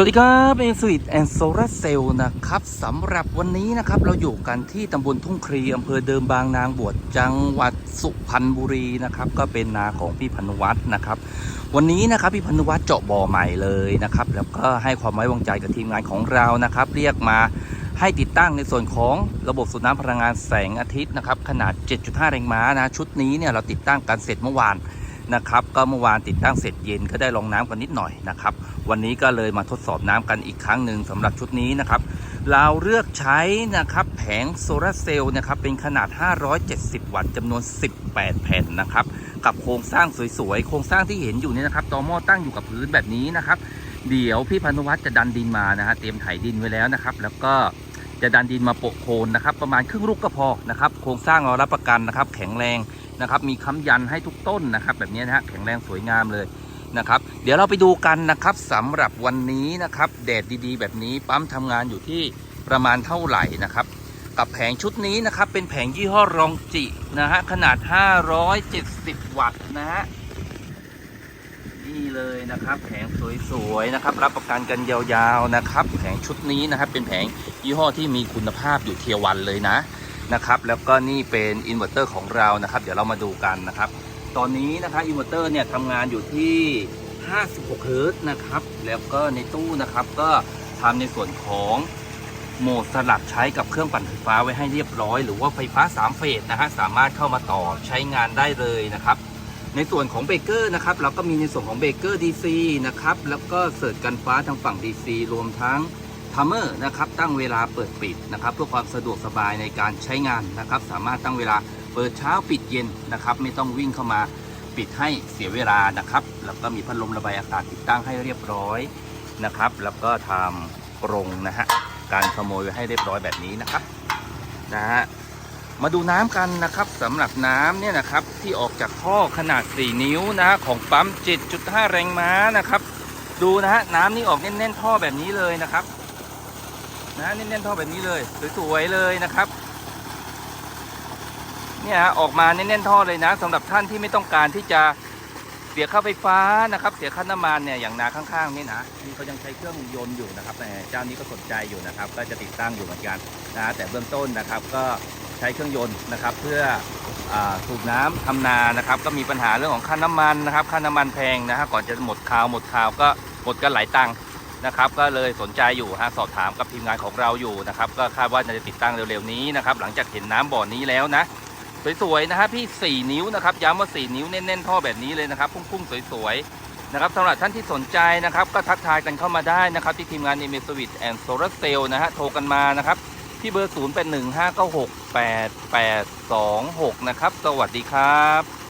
สวัสดีครับเอสวิตแอนโซลาเซลนะครับสำหรับวันนี้นะครับเราอยู่กันที่ตำบลทุ่งครีอำเภอเดิมบางนางบวชจังหวัดสุพรรณบุรีนะครับก็เป็นนาของพี่พานุวัฒน์นะครับ วันนี้นะครับพี่พานุวัฒน์เจาะบ่อใหม่เลยนะครับแล้วก็ให้ความไว้วางใจกับทีมงานของเรานะครับ เรียกมาให้ติดตั้งในส่วนของระบบสูบน้ำพลังงานแสงอาทิตย์นะครับขนาด 7.5 แรงม้านะชุดนี้เนี่ยเราติดตั้งกันเสร็จเมื่อวาน นะครับ ก็เมื่อวานติดตั้งเสร็จเย็นก็ได้ลองน้ำกันนิดหน่อยนะครับ วันนี้ก็เลยมาทดสอบน้ำกันอีกครั้งหนึ่งสำหรับชุดนี้นะครับ เราเลือกใช้นะครับแผงโซลาร์เซลล์นะครับเป็นขนาด 570 วัตต์จำนวน 18 แผ่นนะครับ กับโครงสร้างสวยๆ โครงสร้างที่เห็นอยู่นี่นะครับตอหม้อตั้งอยู่กับพื้นแบบนี้นะครับ เดี๋ยวพี่พานุวัฒน์จะดันดินมานะฮะเตรียมไถดินไว้แล้วนะครับ แล้วก็จะดันดินมาโปะโคนนะครับ ประมาณครึ่งลูกก็พอนะครับ โครงสร้างเรารับประกันนะครับ แข็งแรง นะครับ มีค้ำยันให้ทุกต้นนะครับ แบบนี้นะฮะแข็งแรงสวยงามเลยนะครับ เดี๋ยวเราไปดูกันนะครับสำหรับวันนี้นะครับแดดดีๆ แบบนี้ปั๊มทำงานอยู่ที่ประมาณเท่าไหร่นะครับ กับแผงชุดนี้นะครับ เป็นแผงยี่ห้อรองจินะฮะขนาด 570 วัตต์นะฮะนี่เลยนะครับแผงสวยๆนะครับ รับประกันกันยาวๆนะครับ แผงชุดนี้นะครับเป็นแผงยี่ห้อที่มีคุณภาพอยู่เทียวันเลยนะ นะครับ แล้วก็นี่เป็นอินเวอร์เตอร์ของเรานะครับ เดี๋ยวเรามาดูกันนะครับ ตอนนี้นะครับอินเวอร์เตอร์เนี่ยทำงานอยู่ที่ 56เฮิร์ตนะครับ แล้วก็ในตู้นะครับก็ทำในส่วนของโหมดสลับใช้กับเครื่องปั่นไฟฟ้าไว้ให้เรียบร้อย หรือว่าไฟฟ้า 3 เฟสนะฮะสามารถเข้ามาต่อใช้งานได้เลยนะครับ ในส่วนของเบเกอร์นะครับเราก็มีในส่วนของเบเกอร์ DC นะครับแล้วก็เสิร์ชกันฟ้าทางฝั่ง DC รวมทั้ง ทัมเมอร์นะครับตั้งเวลาเปิดปิดนะครับ เพื่อความสะดวกสบายในการใช้งานนะครับ สามารถตั้งเวลาเปิดเช้าปิดเย็นนะครับ ไม่ต้องวิ่งเข้ามาปิดให้เสียเวลานะครับ แล้วก็มีพัดลมระบายอากาศติดตั้งให้เรียบร้อยนะครับ แล้วก็ทำกรงนะฮะการขโมยไว้ให้เรียบร้อยแบบนี้นะครับนะฮะมาดูน้ำกันนะครับสำหรับน้ำเนี่ยนะครับที่ออกจากท่อขนาด 4 นิ้วนะของปั๊ม 7.5 แรงม้านะครับ ดูนะฮะน้ำนี่ออกแน่นๆท่อแบบนี้เลยนะครับ นะแน่นๆท่อแบบนี้เลยสวยๆเลยนะครับ เนี่ยฮะออกมาแน่นๆท่อเลยนะสำหรับท่านที่ไม่ต้องการที่จะเสียค่าไฟฟ้านะครับ เสียค่าน้ำมันเนี่ยอย่างนาข้างๆนี่นะนี่เขายังใช้เครื่องยนต์อยู่นะครับแต่เจ้านี้ก็สนใจอยู่นะครับ ก็จะติดตั้งอยู่เหมือนกันนะแต่เบื้องต้นนะครับก็ใช้เครื่องยนต์นะครับ เพื่ออสูบน้ำทำนานะครับ ก็มีปัญหาเรื่องของค่าน้ำมันนะครับ ค่าน้ำมันแพงนะฮะก่อนจะหมดข่าวหมดข่าวก็หมดกันหลายตังค์ นะครับก็เลยสนใจอยู่ฮะสอบถามกับทีมงานของเราอยู่นะครับก็คาดว่าจะติดตั้งเร็วๆนี้นะครับหลังจากเห็นน้ำบ่อนี้แล้วนะสวยๆนะฮะพี่ 4 นิ้วนะครับย้ำว่า 4 นิ้วแน่นๆท่อแบบนี้เลยนะครับพุ่งๆสวยๆนะครับสำหรับท่านที่สนใจนะครับก็ทักทายกันเข้ามาได้นะครับที่ทีมงาน e m e s w i t and Solar Cell นะฮะโทรกันมานะครับที่เบอร์ 0 8 1 5 9 6 8 8 2 6 นะครับ สวัสดีครับ